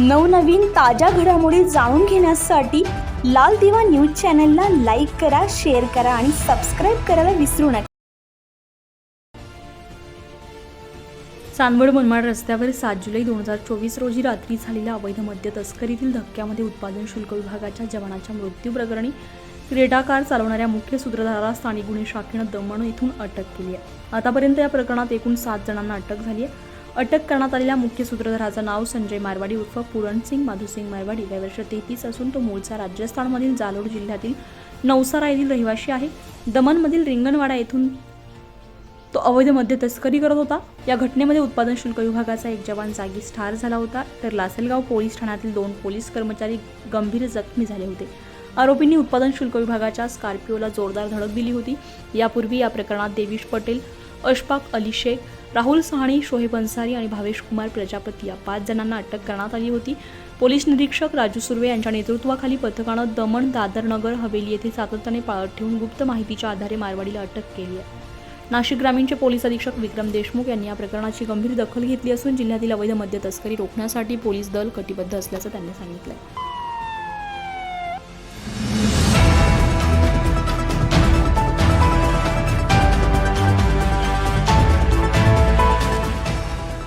नवनवीन ताज्या घडामोडी जाणून घेण्यासाठी लाल दिवा न्यूज चॅनलला लाईक करा शेअर करा आणि सबस्क्राईब करायला विसरू नका. चांदवड मनमाड रस्त्यावर सात जुलै दोन हजार चोवीस रोजी रात्री झालेल्या अवैध मद्य तस्करीतील धक्क्यामध्ये उत्पादन शुल्क विभागाच्या जवानाच्या मृत्यू प्रकरणी क्रीडा कार चालवणाऱ्या मुख्य सूत्रधाराला स्थानिक गुन्हे शाखेनं दमण येथून अटक केली आहे. आतापर्यंत या प्रकरणात एकूण सात जणांना अटक झाली आहे. अटक करण्यात आलेल्या मुख्य सूत्रधाराचं नाव संजय मारवाडी उर्फ पुरणसिंग माधुसिंग मारवाडी. वय वर्ष तेहतीस असून तो मूळचा राजस्थानमधील जालोड जिल्ह्यातील नवसारा येथील रहिवासी आहे. दमणमधील रिंगणवाडा येथून तो अवैध मद्य तस्करी करत होता. या घटनेमध्ये उत्पादन शुल्क विभागाचा एक जवान जागीच ठार झाला होता. तर लासलगाव पोलीस ठाण्यातील दोन पोलीस कर्मचारी गंभीर जखमी झाले होते. आरोपींनी उत्पादन शुल्क विभागाच्या स्कॉर्पिओला जोरदार धडक दिली होती. यापूर्वी या प्रकरणात देवीश पटेल अशफाक अली शेख राहुल सहाणी शोहेब अन्सारी आणि भावेश कुमार प्रजापती या पाच जणांना अटक करण्यात आली होती. पोलीस निरीक्षक राजू सुर्वे यांच्या नेतृत्वाखाली पथकानं दमण दादर नगर हवेली येथे सातत्याने पाळत ठेवून गुप्त माहितीच्या आधारे मारवाडीला अटक केली आहे. नाशिक ग्रामीणचे पोलीस अधीक्षक विक्रम देशमुख यांनी या प्रकरणाची गंभीर दखल घेतली असून जिल्ह्यातील अवैध मद्य तस्करी रोखण्यासाठी पोलीस दल कटिबद्ध असल्याचं त्यांनी सांगितलं